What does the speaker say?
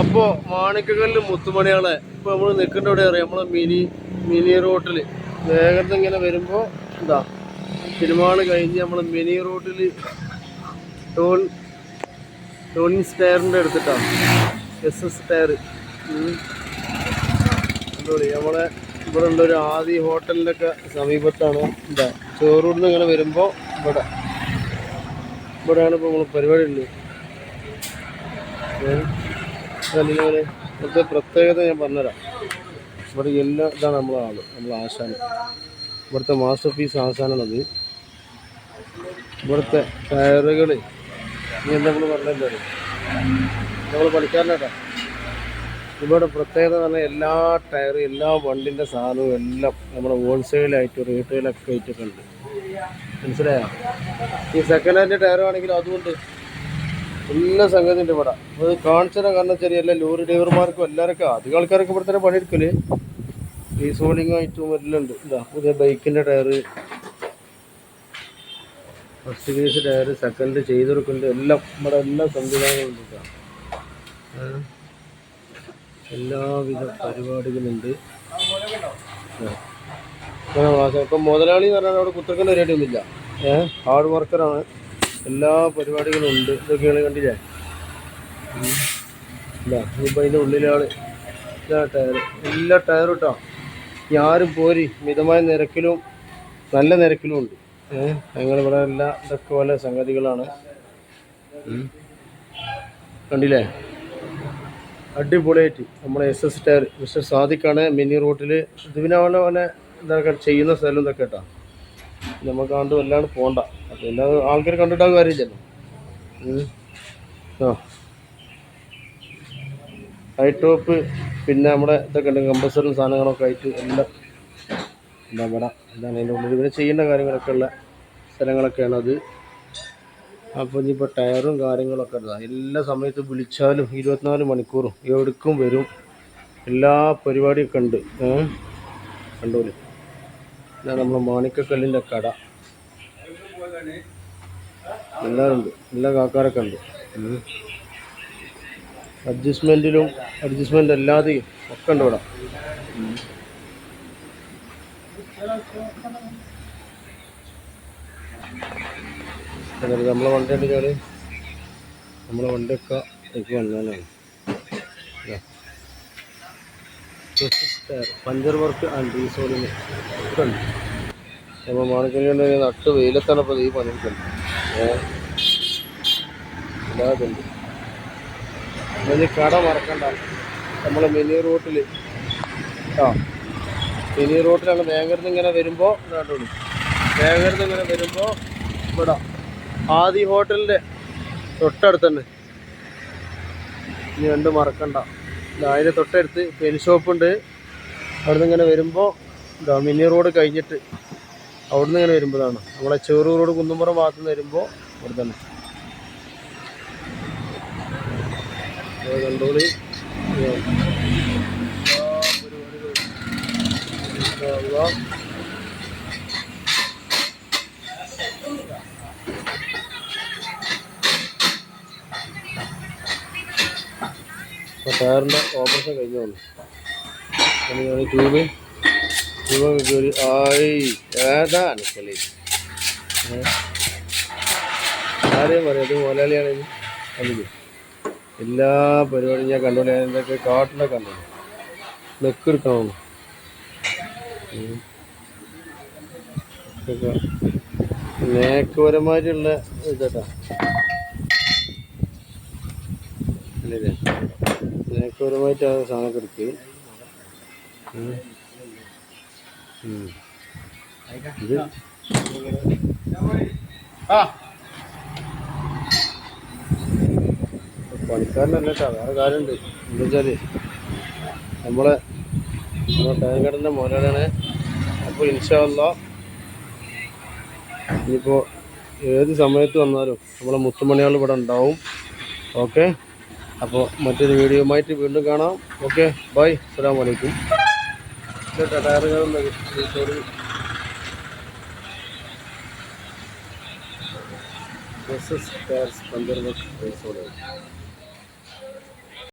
അപ്പോൾ മാണിക്കകല്ല് മുത്തുമണികളെ ഇപ്പോൾ നമ്മൾ നിൽക്കേണ്ട എവിടെ അറിയാം? നമ്മളെ മിനി മിനി റോട്ടിൽ വേഗത്തിൽ ഇങ്ങനെ വരുമ്പോ എന്താ സിനിമകൾ കഴിഞ്ഞ് നമ്മൾ മിനി റോട്ടിൽ ടോൺ ടോണി സ്റ്റയറിന്റെ എടുത്തിട്ടാണ് എസ് എസ് ടയർ നമ്മളെ ഇവിടെ ഉള്ള ഒരു ആദി ഹോട്ടലിന്റെ സമീപത്താണ്. എന്താ ചോറൂരിൽ നിന്ന് ഇങ്ങനെ വരുമ്പോ ഇവിടെ. ഇവിടെയാണ് ഇപ്പോൾ നമ്മൾ പരിപാടി ഉള്ളത്. അതിങ്ങനെ ഇവിടുത്തെ പ്രത്യേകത ഞാൻ പറഞ്ഞുതരാം. ഇവിടെ എല്ലാ ഇതാണ് നമ്മളെ ആൾ നമ്മളെ ആശാൻ ഇവിടുത്തെ മാസ്റ്റർ പീസ് ആശാനാണത്. ഇവിടുത്തെ ടയറുകൾ ഇനി എന്താ നമ്മൾ പറഞ്ഞല്ലോ നമ്മൾ പഠിക്കാറില്ല ഇവിടെ പ്രത്യേകത എന്ന് പറഞ്ഞാൽ എല്ലാ ടയർ എല്ലാ വണ്ടിന്റെ സാധനവും എല്ലാം നമ്മുടെ ഹോൾസെയിലായിട്ട് റീറ്റെയിലൊക്കെ ആയിട്ടൊക്കെ ഉണ്ട്. മനസ്സിലായോ? ഈ സെക്കൻഡ് ഹാൻഡ് ടയർ ആണെങ്കിൽ അതുകൊണ്ട് എല്ലാ സംഗതി ഉണ്ട് ഇവിടെ. അത് കാണിച്ചത് കാരണം ചെറിയ എല്ലാ ലോറി ഡ്രൈവർമാർക്കും എല്ലാവർക്കും അധികം ആൾക്കാരൊക്കെ ഇവിടെ തന്നെ പണിയെടുക്കൽ. റീസോളിംഗ് ആയിട്ടും എല്ലാം ഉണ്ട്. ഇതാ പുതിയ ബൈക്കിന്റെ tyre first case tyre second ചെയ്തെടുക്കുന്നുണ്ട് എല്ലാം ഇവിടെ എല്ലാ സംവിധാനങ്ങളും ഉണ്ട്? എല്ലാവിധ പരിപാടികളുണ്ട് ഇപ്പം മുതലാളി എന്ന് പറഞ്ഞാൽ അവിടെ കുത്തർക്കേണ്ട പരിപാടിയൊന്നുമില്ല. ഏഹ് ഹാർഡ് വർക്കറാണ് എല്ലാ പരിപാടികളും ഉണ്ട്. ഇതൊക്കെയാണ് കണ്ടില്ലേ. ഇതാ ഇപ്പം അതിന്റെ ഉള്ളിലാണ് ഇതാ ടയർ എല്ലാ ടയറും ഇനി ആരും പോരി. മിതമായ നിരക്കിലും നല്ല നിരക്കിലും ഉണ്ട്. ഞങ്ങളിവിടെ എല്ലാ ഇതൊക്കെ പോലെ സംഗതികളാണ്. കണ്ടില്ലേ? അടിപൊളിയായിട്ട് നമ്മുടെ എസ് എസ് ടയർ മിസ്റ്റർ സാദിഖാണ് മിനി റൂട്ടിൽ ഇതിനെ പോലെ ചെയ്യുന്ന സ്ഥലം ഇതൊക്കെ കേട്ടോ. നമുക്ക് കണ്ട് വല്ലാണ്ട് പോണ്ട. അപ്പൊ എല്ലാ ആൾക്കാർ കണ്ടിട്ടാ കാര്യമില്ലല്ലോ. ആ. ഹൈ ടോപ്പ് പിന്നെ നമ്മുടെ ഇതൊക്കെ ഉണ്ട് കമ്പസറും സാധനങ്ങളൊക്കെ ആയിട്ട് എല്ലാം എന്താ ഇവിടെ. എന്താണ് അതിന്റെ ഉള്ളിൽ. ഇവരെ ചെയ്യേണ്ട കാര്യങ്ങളൊക്കെ ഉള്ള സ്ഥലങ്ങളൊക്കെയാണ് അത്. അപ്പോൾ ഇനിയിപ്പോൾ ടയറും കാര്യങ്ങളൊക്കെ ഉള്ളതാ എല്ലാ സമയത്തും വിളിച്ചാലും ഇരുപത്തിനാല് മണിക്കൂറും എവിടേക്കും വരും. എല്ലാ പരിപാടിയൊക്കെ ഉണ്ട്. കണ്ടോൽ. ഇതാണ് നമ്മൾ മാണിക്കക്കല്ലിന്റെ കട. എല്ലാവരുണ്ട്. എല്ലാ കാക്കാരൊക്കെ ഉണ്ട്. അഡ്ജസ്റ്റ്മെന്റിലും അഡ്ജസ്റ്റ്മെന്റ് അല്ലാതെയും ഒക്കെ ഉണ്ട് ഇവിടെ. നമ്മളെ വണ്ടി ഉണ്ടെങ്കിൽ നമ്മളെ വണ്ടിയൊക്കെ എനിക്ക് വന്നാലാണ് പഞ്ചർ വർക്ക് ആൻഡ് റീസോളിങ് ഒക്കെ ഉണ്ട് അപ്പോൾ മാണിക്കല്ലുണ്ട് നട്ട് വെയിലത്താണ് ഇപ്പോൾ ഈ പണിയെടുക്കുന്നത് എല്ലാതുണ്ട് ഇനി കട മറക്കണ്ട. നമ്മൾ മിനി റൂട്ടിൽ ആ മിനി റൂട്ടിലാണ് വേങ്ങരുന്ന് ഇങ്ങനെ വരുമ്പോൾ കേട്ടോളൂ വേങ്ങരുന്ന് ഇങ്ങനെ വരുമ്പോൾ ഇവിടെ. ആദി ഹോട്ടലിന്റെ തൊട്ടടുത്ത് തന്നെ ഇനി രണ്ട് മറക്കണ്ട. അതിന്റെ തൊട്ടടുത്ത് പെൻ ഷോപ്പുണ്ട് അവിടുന്ന് ഇങ്ങനെ വരുമ്പോൾ ഇതാ മിനി റോഡ് കഴിഞ്ഞിട്ട് അവിടുന്ന് ഇങ്ങനെ വരുമ്പോഴാണ്. നമ്മളെ ചെറു റോഡ് കുന്നുംപുറം ഭാഗത്ത് നിന്ന് വരുമ്പോൾ അവിടെ തന്നെ കണ്ടോളി ടയറിന്റെ ഓപ്പറേഷൻ കഴിഞ്ഞു വന്നു ഞാൻ ട്യൂബ് ട്യൂബ് ജോലി ആയി. ഏതാണ് കളി? ആരെയും പറയാം. ഇത് മുതലാളിയാണ് കണ്ടില്ലേ? എല്ലാ പരിപാടിയും ഞാൻ കണ്ടോളി ഞാൻ എന്തൊക്കെ കാട്ടിലെ കണ്ടു നെക്കെടുക്കണം നേക്കുപരമായിട്ടുള്ള ഇതട്ടാ. അല്ലേ? നേക്കുപരമായിട്ട് സാധനം സാധനമൊക്കെ. ഉം. ഇത് ആ പണിക്കാരനല്ല വേറെ കാര്യമുണ്ട്. എന്താ വെച്ചാൽ നമ്മളെ നമ്മുടെ ടാങ്കറിന്റെ മുതലാണ് അപ്പോൾ ഇൻഷാല്ല ഇനിയിപ്പോൾ ഏത് സമയത്ത് വന്നാലും നമ്മളെ മുത്തുമണികൾ ഇവിടെ ഉണ്ടാവും. ഓക്കെ? അപ്പോൾ മറ്റൊരു ആയിട്ട് വീണ്ടും കാണാം. ഓക്കെ? ബൈ. അസ്സാം വലൈക്കും S S tyres puncture work